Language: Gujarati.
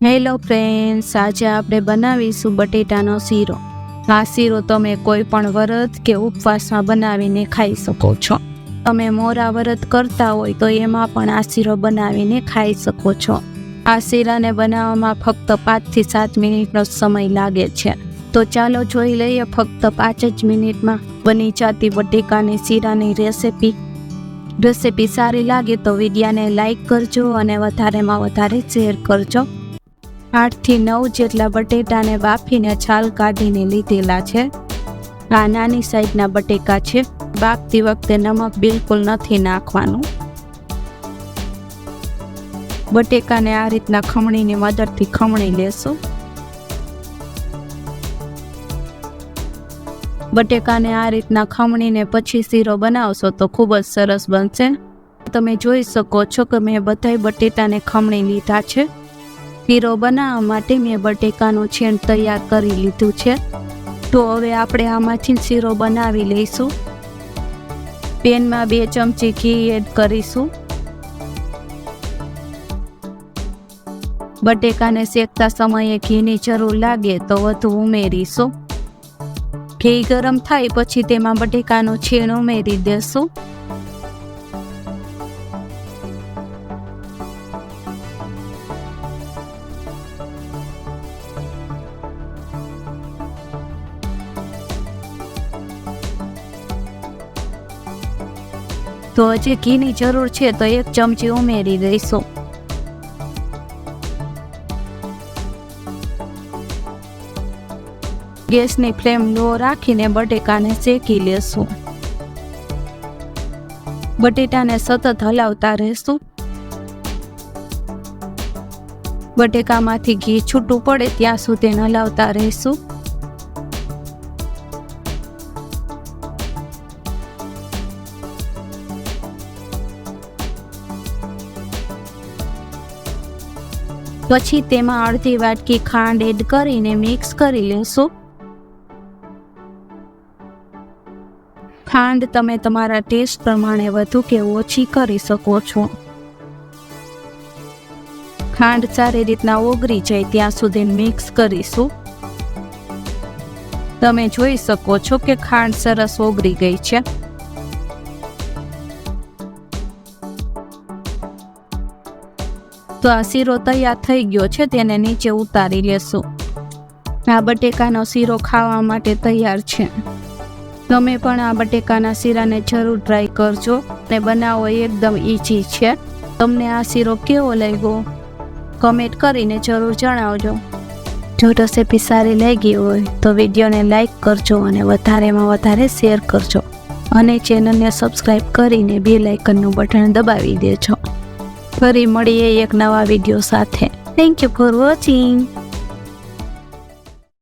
હેલો ફ્રેન્ડ્સ, આજે આપણે બનાવીશું બટેટાનો શીરો. આ શીરો તમે કોઈ પણ વ્રત કે ઉપવાસમાં બનાવીને ખાઈ શકો છો. તમે મોરા વ્રત કરતા હોય તો એમાં પણ આ શીરો બનાવીને ખાઈ શકો છો. આ શીરાને બનાવવામાં ફક્ત પાંચથી સાત મિનિટનો સમય લાગે છે. તો ચાલો જોઈ લઈએ ફક્ત પાંચ જ મિનિટમાં બની જતી બટેકાની શીરાની રેસીપી. રેસિપી સારી લાગે તો વિડીયાને લાઈક કરજો અને વધારેમાં વધારે શેર કરજો. આઠથી નવ જેટલા બટેટાને બાફીને છાલ કાઢીને લીધેલા છે. આ નાની સાઈઝના બટેકા છે. બાફતી વખતે નમક બિલકુલ નથી નાખવાનું. બટેકાને આ રીતના ખમણીની મદદથી ખમણી લેશું. બટેકાને આ રીતના ખમણીને પછી શીરો બનાવશો તો ખૂબ જ સરસ બનશે. તમે જોઈ શકો છો કે મેં બધાય બટેટાને ખમણી લીધા છે. શીરો બનાવવા માટે મેં બટેકાનું છેણ તૈયાર કરી લીધું છે. તો હવે આપણે આમાંથી શીરો બનાવી લઈશું. પેનમાં બે ચમચી ઘી એડ કરીશું. બટેકાને શેકતા સમયે ઘીની જરૂર લાગે તો વધુ ઉમેરીશું. ઘી ગરમ થાય પછી તેમાં બટેકાનું છીણ ઉમેરી દેશું. તો હજી ઘીની જરૂર છે તો એક ચમચી ઉમેરી દઈશું. ગેસની ફ્લેમ લો રાખીને બટેકાને શેકી લેશું. બટેટાને સતત હલાવતા રહેશું. બટેકામાંથી ઘી છૂટું પડે ત્યાં સુધી હલાવતા રહીશું. પછી તેમાં અડધી વાટકી ખાંડ એડ કરીને મિક્સ કરી લેશું. ખાંડ તમે તમારા ટેસ્ટ પ્રમાણે વધુ કે ઓછી કરી શકો છો. ખાંડ સારી રીતના ઓગળી જાય ત્યાં સુધી મિક્સ કરીશું. તમે જોઈ શકો છો કે ખાંડ સરસ ઓગળી ગઈ છે. તો આ શીરો તૈયાર થઈ ગયો છે તેને નીચે ઉતારી લેશું. આ બટેકાનો શીરો ખાવા માટે તૈયાર છે. તમે પણ આ બટેકાના શીરાને જરૂર ટ્રાય કરજો અને બનાવો એકદમ ઈઝી છે. તમને આ શીરો કેવો લાગ્યો? કમેન્ટ કરીને જરૂર જણાવજો. જો રેસીપી સારી લાગી હોય તો વિડીયોને લાઇક કરજો અને વધારેમાં વધારે શેર કરજો. અને ચેનલને સબસ્ક્રાઈબ કરીને બે લાઇકનનું બટન દબાવી દેજો. ફરી મળીએ એક નવા વીડિયો સાથે. Thank you for watching